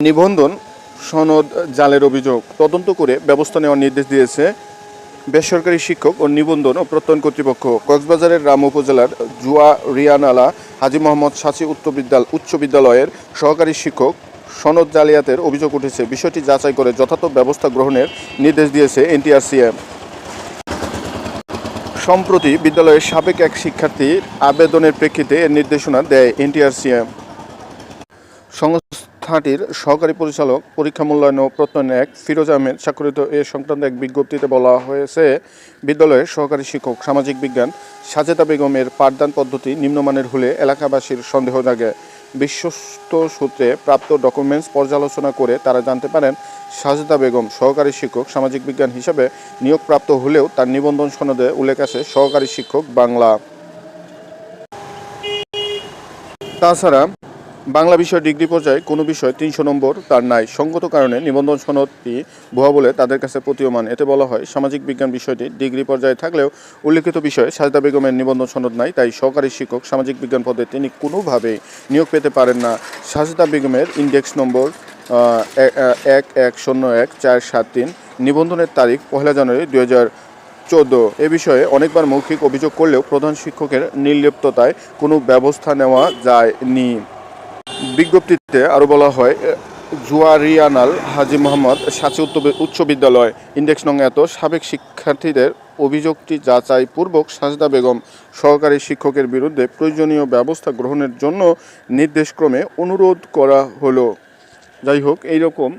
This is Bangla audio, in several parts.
নিবন্ধন, সনদ, জালের অভিযোগ তদন্ত করে ব্যবস্থা নেওয়ার নির্দেশ দিয়েছে বেসরকারি শিক্ষক ও নিবন্ধন ও প্রত্যয়ন কর্তৃপক্ষ। কক্সবাজারের রাম উপজেলার জুয়া রিয়ানালা হাজি মোহাম্মদ সাচি উচ্চ বিদ্যাল, উচ্চ বিদ্যালয়ের সহকারী শিক্ষক সনদ জালিয়াতের অভিযোগ উঠেছে। বিষয়টি যাচাই করে যথাযথ ব্যবস্থা গ্রহণের নির্দেশ দিয়েছে এনটিআরসিএম। সম্প্রতি বিদ্যালয়ের সাবেক এক শিক্ষার্থীর আবেদনের প্রেক্ষিতে এর নির্দেশনা দেয় এনটিআরসিএম। সংস্থাটির সহকারী পরিচালক, পরীক্ষা মূল্যায়ন ও প্রত্যয়ন এক ফিরোজ আহমেদ স্বাক্ষরিত এ সংক্রান্ত এক বিজ্ঞপ্তিতে বলা হয়েছে, বিদ্যালয়ের সহকারী শিক্ষক, সামাজিক বিজ্ঞান সাজেদা বেগমের পাঠদান পদ্ধতি নিম্নমানের হলে এলাকাবাসীর সন্দেহ জাগে। বিশ্বস্ত সূত্রে প্রাপ্ত ডকুমেন্টস পর্যালোচনা করে তারা জানতে পারেন, সাজেদা বেগম সহকারী শিক্ষক, সামাজিক বিজ্ঞান হিসাবে নিয়োগপ্রাপ্ত হলেও তার নিবন্ধন সনদে উল্লেখ আছে সহকারী শিক্ষক বাংলা। তাছাড়া বাংলা বিষয় ডিগ্রি পর্যায়ে কোনো বিষয় তিনশো নম্বর তার নাই। সঙ্গত কারণে নিবন্ধন সনদটি ভুয়া বলে তাদের কাছে প্রতীয়মান। এতে বলা হয়, সামাজিক বিজ্ঞান বিষয়টি ডিগ্রি পর্যায়ে থাকলেও উল্লেখিত বিষয়ে সাজদা বেগমের নিবন্ধন সনদ নাই, তাই সহকারী শিক্ষক, সামাজিক বিজ্ঞান পদে তিনি কোনোভাবেই নিয়োগ পেতে পারেন না। সাজদা বেগমের ইন্ডেক্স নম্বর এক এক, শূন্য, এক, চার, সাত, তিন, নিবন্ধনের তারিখ পহেলা জানুয়ারি দুই হাজার চোদ্দ। এ বিষয়ে অনেকবার মৌখিক অভিযোগ করলেও প্রধান শিক্ষকের নির্লিপ্ততায় কোনো ব্যবস্থা নেওয়া যায়নি। বিজ্ঞপ্তিতে আরও বলা হয় জুয়ারিয়ানাল হাজি মোহাম্মদ সাচি উচ্চ বিদ্যালয় ইন্ডেক্স নং এত সাবেক শিক্ষার্থীদের অভিযোগটি যাচাইপূর্বক সাজদা বেগম সহকারী শিক্ষকের বিরুদ্ধে প্রয়োজনীয় ব্যবস্থা গ্রহণের জন্য নির্দেশক্রমে অনুরোধ করা হলো। যাই হোক, এইরকম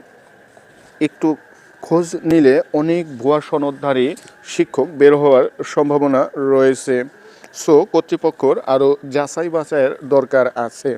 একটু খোঁজ নিলে অনেক ভুয়া সনদধারী শিক্ষক বের হওয়ার সম্ভাবনা রয়েছে। সো কর্তৃপক্ষর আরও যাচাই বাছাইয়ের দরকার আছে।